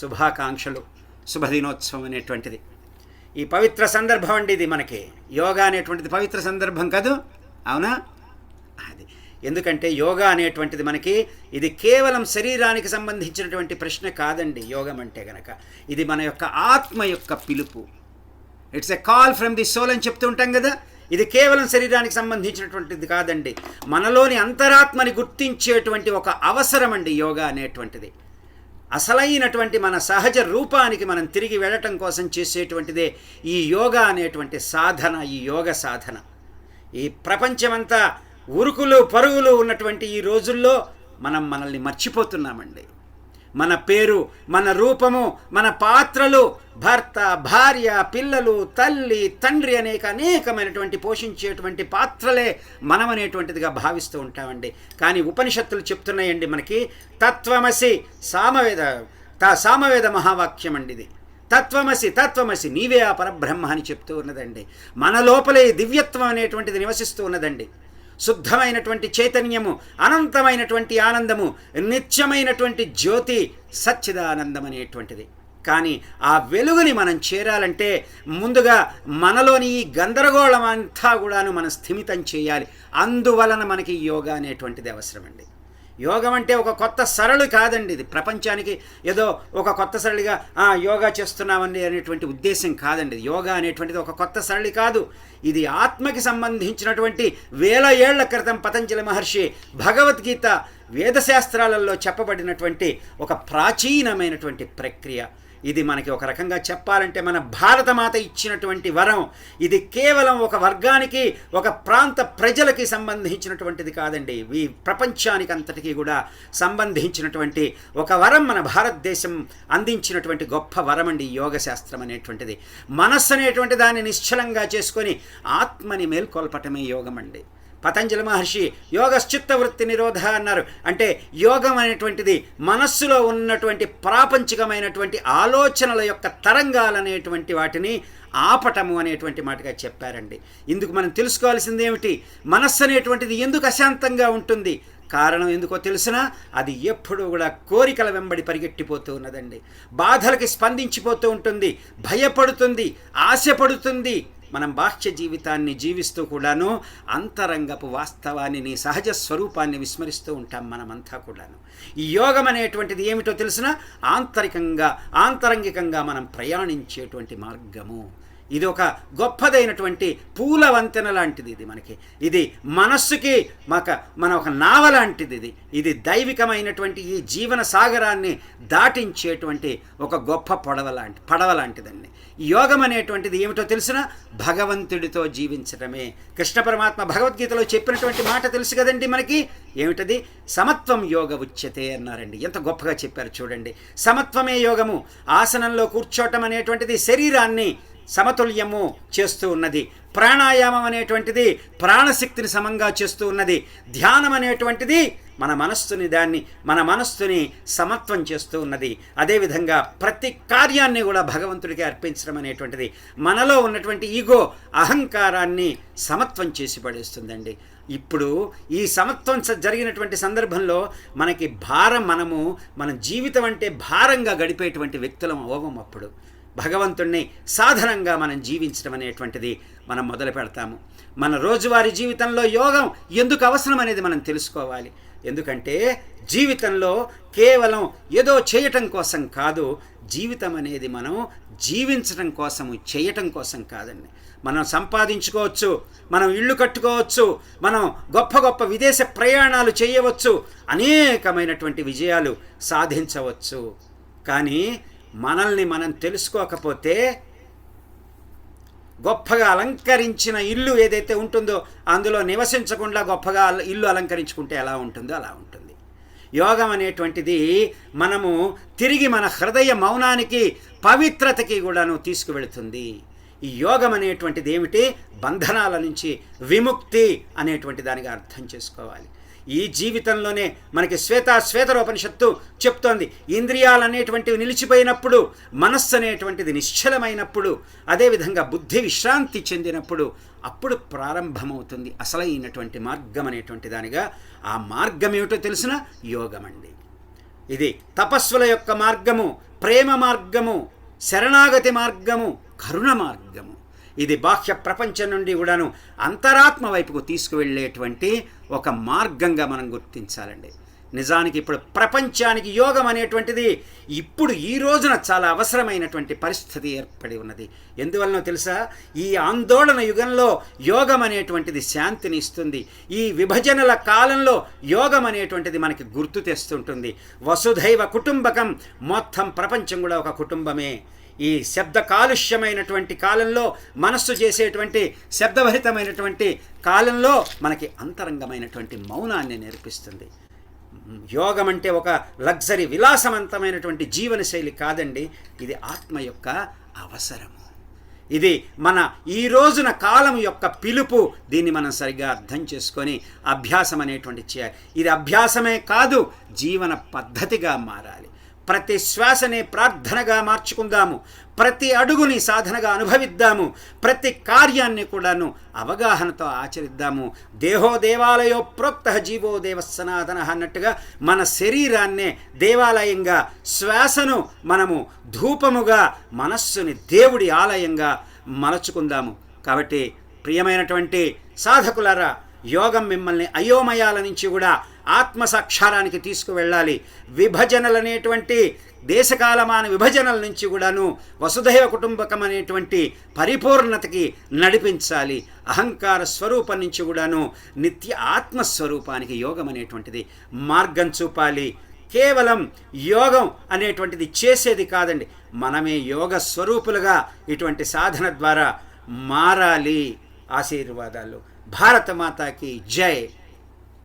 శుభాకాంక్షలు శుభదినోత్సవం అనేటువంటిది. ఈ పవిత్ర సందర్భం అండి ఇది మనకి. యోగా అనేటువంటిది పవిత్ర సందర్భం కాదు? అవునా? అది. ఎందుకంటే యోగా అనేటువంటిది మనకి ఇది కేవలం శరీరానికి సంబంధించినటువంటి ప్రశ్న కాదండి యోగం అంటే గనక. ఇది మన యొక్క ఆత్మ యొక్క పిలుపు. It's a call from the soul అని చెప్తూ ఉంటాం కదా? ఇది కేవలం శరీరానికి సంబంధించినటువంటిది కాదండి. మనలోని అంతరాత్మని గుర్తించేటువంటి ఒక అవసరం అండి యోగా అనేటువంటిది. అసలైనటువంటి మన సహజ రూపానికి మనం తిరిగి వెళ్ళటం కోసం చేసేటువంటిదే ఈ యోగా అనేటువంటి సాధన ఈ యోగ సాధన. ఈ ప్రపంచమంతా ఉరుకులు పరుగులు ఉన్నటువంటి ఈ రోజుల్లో మనం మనల్ని మర్చిపోతున్నామండి. మన పేరు మన రూపము మన పాత్రలు భర్త భార్య పిల్లలు తల్లి తండ్రి అనేక అనేకమైనటువంటి పోషించేటువంటి పాత్రలే మనమనేటువంటిదిగా భావిస్తూ ఉంటామండి. కానీ ఉపనిషత్తులు చెప్తున్నాయండి మనకి తత్వమసి సామవేద త సామవేద మహావాక్యం అండి ఇది. తత్వమసి తత్వమసి నీవే ఆ పరబ్రహ్మ అని చెప్తూ ఉన్నదండి. మన లోపలే దివ్యత్వం అనేటువంటిది నివసిస్తూ ఉన్నదండి. శుద్ధమైనటువంటి చైతన్యము అనంతమైనటువంటి ఆనందము నిత్యమైనటువంటి జ్యోతి సచ్చిదానందం అనేటువంటిది కానీ ఆ వెలుగుని మనం చేరాలంటే ముందుగా మనలోని ఈ గందరగోళం అంతా కూడాను మనం స్థిమితం చేయాలి. అందువలన మనకి యోగా అనేటువంటిది అవసరమండి. యోగం అంటే ఒక కొత్త సరళి కాదండి ఇది. ప్రపంచానికి ఏదో ఒక కొత్త సరళిగా యోగా చేస్తున్నామని అనేటువంటి ఉద్దేశం కాదండి యోగా అనేటువంటిది ఒక కొత్త సరళి కాదు. ఇది ఆత్మకి సంబంధించినటువంటి వేల ఏళ్ళ క్రితం పతంజలి మహర్షి భగవద్గీత వేదశాస్త్రాలలో చెప్పబడినటువంటి ఒక ప్రాచీనమైనటువంటి ప్రక్రియ. ఇది మనకి ఒక రకంగా చెప్పాలంటే మన భారతమాత ఇచ్చినటువంటి వరం. ఇది కేవలం ఒక వర్గానికి ఒక ప్రాంత ప్రజలకి సంబంధించినటువంటిది కాదండి. ఈ ప్రపంచానికి అంతటికీ కూడా సంబంధించినటువంటి ఒక వరం మన భారతదేశం అందించినటువంటి గొప్ప వరం అండి యోగ శాస్త్రం అనేటువంటిది. మనస్సు అనేటువంటి దాన్ని నిశ్చలంగా చేసుకొని ఆత్మని మేల్కొల్పటమే యోగం అండి పతంజలి మహర్షి యోగశ్చిత్త వృత్తి నిరోధ అన్నారు. అంటే యోగం అనేటువంటిది మనస్సులో ఉన్నటువంటి ప్రాపంచికమైనటువంటి ఆలోచనల యొక్క తరంగాలనేటువంటి వాటిని ఆపటము అనేటువంటి మాటగా చెప్పారండి. ఇందుకు మనం తెలుసుకోవాల్సింది ఏమిటి? మనస్సు అనేటువంటిది ఎందుకు అశాంతంగా ఉంటుంది? కారణం ఎందుకో తెలిసినా అది ఎప్పుడూ కూడా కోరికల వెంబడి పరిగెట్టిపోతూ ఉన్నదండి. బాధలకి స్పందించిపోతూ ఉంటుంది భయపడుతుంది ఆశపడుతుంది మనం బాహ్య జీవితాన్ని జీవిస్తూ కూడాను అంతరంగపు వాస్తవాన్ని నీ సహజ స్వరూపాన్ని విస్మరిస్తూ ఉంటాం మనమంతా కూడాను. ఈ యోగం అనేటువంటిది ఏమిటో తెలిసిన? ఆంతరికంగా ఆంతరంగికంగా మనం ప్రయాణించేటువంటి మార్గము. ఇది ఒక గొప్పదైనటువంటి పూల వంతెన లాంటిది ఇది మనకి. ఇది మనస్సుకి మాక మన ఒక నావ లాంటిది ఇది. ఇది దైవికమైనటువంటి ఈ జీవన సాగరాన్ని దాటించేటువంటి ఒక గొప్ప పొడవ లాంటి పడవ లాంటిదండి. యోగం అనేటువంటిది ఏమిటో తెలిసిన భగవంతుడితో జీవించడమే కృష్ణ పరమాత్మ భగవద్గీతలో చెప్పినటువంటి మాట తెలుసు కదండి మనకి? ఏమిటది? సమత్వం యోగ ఉచ్యతే అన్నారండి. ఎంత గొప్పగా చెప్పారు చూడండి. సమత్వమే యోగము. ఆసనంలో కూర్చోవటం అనేటువంటిది శరీరాన్ని సమతుల్యము చేస్తూ ఉన్నది. ప్రాణాయామం అనేటువంటిది ప్రాణశక్తిని సమంగా చేస్తూ ఉన్నది. ధ్యానం అనేటువంటిది మన మనస్సుని దాన్ని మన మనస్సుని సమత్వం చేస్తూ ఉన్నది. అదేవిధంగా ప్రతి కార్యాన్ని కూడా భగవంతుడికి అర్పించడం అనేటువంటిది మనలో ఉన్నటువంటి ఈగో అహంకారాన్ని సమత్వం చేసి పడేస్తుందండి. ఇప్పుడు ఈ సమత్వం జరిగినటువంటి సందర్భంలో మనకి భారం మనము మన జీవితం అంటే భారంగా గడిపేటువంటి వ్యక్తులం అవ్వం అప్పుడు. భగవంతుణ్ణి సాధనంగా మనం జీవించడం అనేటువంటిది మనం మొదలు పెడతాము. మన రోజువారీ జీవితంలో యోగం ఎందుకు అవసరం అనేది మనం తెలుసుకోవాలి. ఎందుకంటే జీవితంలో కేవలం ఏదో చేయటం కోసం కాదు జీవితం అనేది మనం జీవించటం కోసము చేయటం కోసం కాదండి. మనం సంపాదించుకోవచ్చు మనం ఇళ్ళు కట్టుకోవచ్చు మనం గొప్ప గొప్ప విదేశ ప్రయాణాలు చేయవచ్చు అనేకమైనటువంటి విజయాలు సాధించవచ్చు. కానీ మనల్ని మనం తెలుసుకోకపోతే గొప్పగా అలంకరించిన ఇల్లు ఏదైతే ఉంటుందో అందులో నివసించకుండా గొప్పగా ఇల్లు అలంకరించుకుంటే ఎలా ఉంటుందో అలా ఉంటుంది. యోగం అనేటువంటిది మనము తిరిగి మన హృదయ మౌనానికి పవిత్రతకి కూడాను తీసుకువెళుతుంది. ఈ యోగం అనేటువంటిది ఏమిటి? బంధనాల నుంచి విముక్తి అనేటువంటి దానిగా అర్థం చేసుకోవాలి. ఈ జీవితంలోనే మనకి శ్వేత శ్వేతరోపనిషత్తు చెప్తోంది. ఇంద్రియాలు అనేటువంటివి నిలిచిపోయినప్పుడు మనస్సు అనేటువంటిది నిశ్చలమైనప్పుడు అదేవిధంగా బుద్ధి విశ్రాంతి చెందినప్పుడు అప్పుడు ప్రారంభమవుతుంది అసలైనటువంటి మార్గం అనేటువంటి దానిగా. ఆ మార్గం ఏమిటో తెలిసిన యోగం అండి ఇది తపస్సుల యొక్క మార్గము ప్రేమ మార్గము శరణాగతి మార్గము కరుణ మార్గము. ఇది బాహ్య ప్రపంచం నుండి కూడాను అంతరాత్మ వైపుకు తీసుకువెళ్ళేటువంటి ఒక మార్గంగా మనం గుర్తించాలండి. నిజానికి ఇప్పుడు ప్రపంచానికి యోగం అనేటువంటిది ఇప్పుడు ఈ రోజున చాలా అవసరమైనటువంటి పరిస్థితి ఏర్పడి ఉన్నది. ఎందువలనో తెలుసా? ఈ ఆందోళన యుగంలో యోగం అనేటువంటిది శాంతిని ఇస్తుంది. ఈ విభజనల కాలంలో యోగం అనేటువంటిది మనకి గుర్తు తెస్తుంటుంది. వసుధైవ కుటుంబకం మొత్తం ప్రపంచం కూడా ఒక కుటుంబమే. ఈ శబ్ద కాలుష్యమైనటువంటి కాలంలో మనస్సు చేసేటువంటి శబ్దభరితమైనటువంటి కాలంలో మనకి అంతరంగమైనటువంటి మౌనాన్ని నేర్పిస్తుంది. యోగం అంటే ఒక లగ్జరీ విలాసవంతమైనటువంటి జీవనశైలి కాదండి ఇది ఆత్మ యొక్క అవసరము. ఇది మన ఈ రోజున కాలం యొక్క పిలుపు దీన్ని మనం సరిగ్గా అర్థం చేసుకొని అభ్యాసం అనేటువంటి చేయాలి ఇది అభ్యాసమే కాదు జీవన పద్ధతిగా మారాలి. ప్రతి శ్వాసని ప్రార్థనగా మార్చుకుందాము. ప్రతి అడుగుని సాధనగా అనుభవిద్దాము. ప్రతి కార్యాన్ని కూడాను అవగాహనతో ఆచరిద్దాము. దేహో దేవాలయో ప్రోక్త జీవో దేవ సనాతన అన్నట్టుగా మన శరీరాన్నే దేవాలయంగా శ్వాసను మనము ధూపముగా మనస్సుని దేవుడి ఆలయంగా మలచుకుందాము. కాబట్టి ప్రియమైనటువంటి సాధకులారా యోగం మిమ్మల్ని అయోమయాల నుంచి కూడా ఆత్మసాక్షారానికి తీసుకువెళ్ళాలి. విభజనలనేటువంటి దేశకాలమాన విభజనల నుంచి కూడాను వసుధైవ కుటుంబకం అనేటువంటి పరిపూర్ణతకి నడిపించాలి. అహంకార స్వరూపం నుంచి కూడాను నిత్య ఆత్మస్వరూపానికి యోగం అనేటువంటిది మార్గం చూపాలి. కేవలం యోగం అనేటువంటిది చేసేది కాదండి. మనమే యోగ స్వరూపులుగా ఇటువంటి సాధన ద్వారా మారాలి. ఆశీర్వాదాలు. भारत माता की जय।